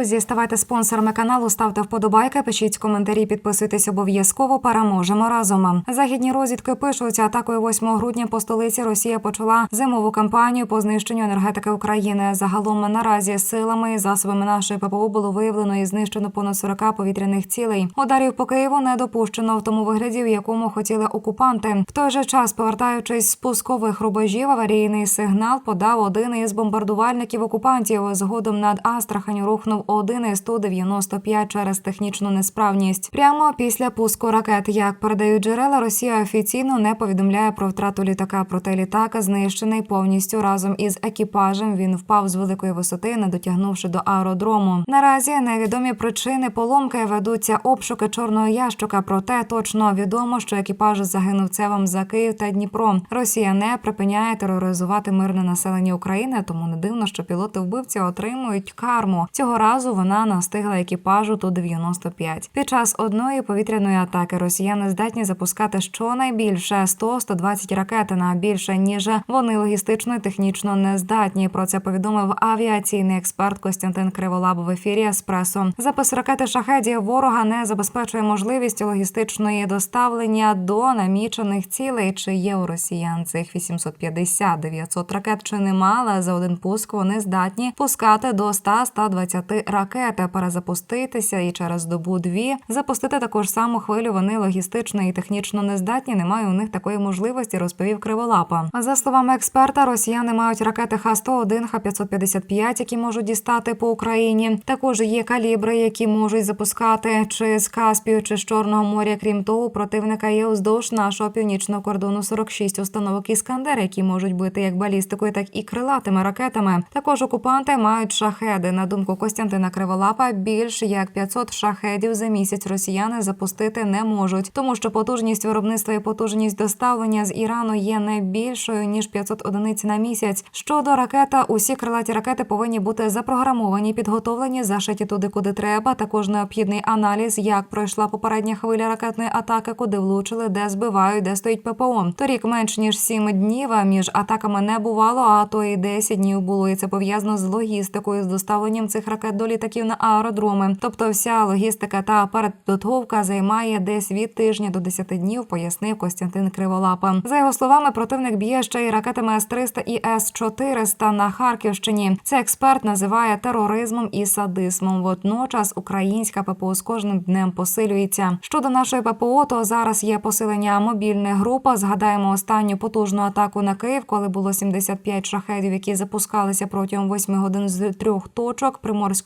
друзі, ставайте спонсорами каналу, ставте вподобайки, пишіть коментарі, підписуйтесь обов'язково. Переможемо разом. Західні розвідки пишуть, атакою 8 грудня по столиці Росія почала зимову кампанію по знищенню енергетики України. Загалом наразі силами і засобами нашої ППО було виявлено і знищено понад 40 повітряних цілей. Ударів по Києву не допущено в тому вигляді, в якому хотіли окупанти. В той же час, повертаючись з пускових рубежів, аварійний сигнал подав один із бомбардувальників окупантів. Згодом над Астраханю рухнув один із 195 через технічну несправність. Прямо після пуску ракет, як передають джерела, Росія офіційно не повідомляє про втрату літака. Проте літак знищений повністю разом із екіпажем. Він впав з великої висоти, не дотягнувши до аеродрому. Наразі невідомі причини поломки ведуться обшуки чорного ящика. Проте точно відомо, що екіпаж загинув цевом за Київ та Дніпро. Росія не припиняє тероризувати мирне населення України, тому не дивно, що пілоти вбивці отримують карму. Цього разу вона настигла екіпажу ту 95 Під час одної повітряної атаки росіяни здатні запускати щонайбільше 100-120 ракет на більше ніж вони логістично і технічно не здатні. Про це повідомив авіаційний експерт Костянтин Криволап в ефірі Еспресо. Запис ракети шахеді ворога не забезпечує можливість логістичної доставлення до намічених цілей. Чи є у росіян цих 850-900 ракет чи немало за один пуск вони здатні пускати до 100-120 ракет, перезапуститися і через добу дві запустити таку ж саму хвилю. Вони логістично і технічно не здатні. Немає у них такої можливості, розповів Криволапа. За словами експерта, росіяни мають ракети Х-101, Х-555, які можуть дістати по Україні. Також є калібри, які можуть запускати чи з Каспію, чи з Чорного моря. Крім того, противника є уздовж нашого північного кордону 46 установок Іскандер, які можуть бити як балістикою, так і крилатими ракетами. Також окупанти мають шахеди. На думку Костянтина Криволапа, більш як 500 шахедів за місяць росіяни запустити не можуть, тому що потужність виробництва і потужність доставлення з Ірану є не більшою ніж 500 одиниць на місяць. Щодо ракета, усі крилаті ракети повинні бути запрограмовані, підготовлені, зашиті туди, куди треба. Також необхідний аналіз, як пройшла попередня хвиля ракетної атаки, куди влучили, де збивають, де стоїть ППО. Торік менш ніж 7 днів. Між атаками не бувало, а то і 10 днів було. І це пов'язано з логістикою, з доставленням цих ракет до літаків на аеродроми. Тобто, вся логістика та передпідготовка займає десь від тижня до 10 днів, пояснив Костянтин Криволапа. За його словами, противник б'є ще й ракетами С-300 і С-400 на Харківщині. Це експерт називає тероризмом і садизмом. Водночас українська ППО з кожним днем посилюється. Щодо нашої ППО, то зараз є посилення мобільних груп. Згадаємо останню потужну атаку на Київ, коли було 75 шахедів, які запускалися протягом 8 годин з трьох точок: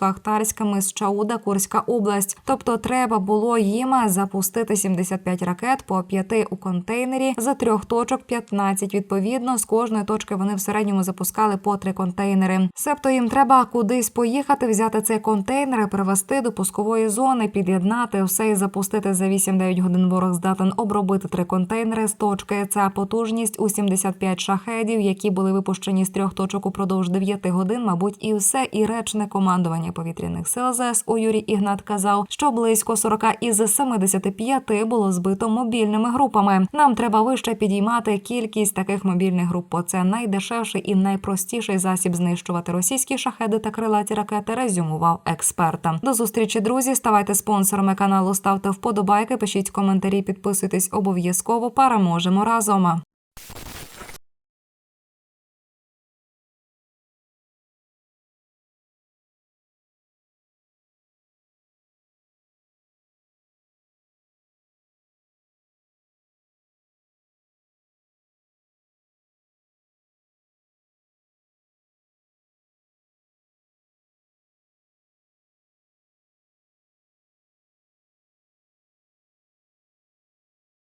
Приморсько-Ахтарська, Мис Чауда, Курська область. Тобто, треба було їм запустити 75 ракет по п'яти у контейнері за трьох точок 15. Відповідно, з кожної точки вони в середньому запускали по три контейнери. Себто їм треба кудись поїхати, взяти цей контейнер, і привезти до пускової зони, під'єднати все і запустити за 8-9 годин. Ворог здатен обробити три контейнери з точки. Це потужність у 75 шахедів, які були випущені з трьох точок упродовж 9 годин. Мабуть, і все. І речне командування повітряних сил ЗСУ Юрій Ігнат казав, що близько 40 із 75 було збито мобільними групами. Нам треба вище підіймати кількість таких мобільних груп. бо Це найдешевший і найпростіший засіб знищувати російські шахеди та крилаті ракети. Резюмував експерта. До зустрічі, друзі. Ставайте спонсорами каналу, ставте вподобайки, пишіть коментарі, підписуйтесь обов'язково. Переможемо разом.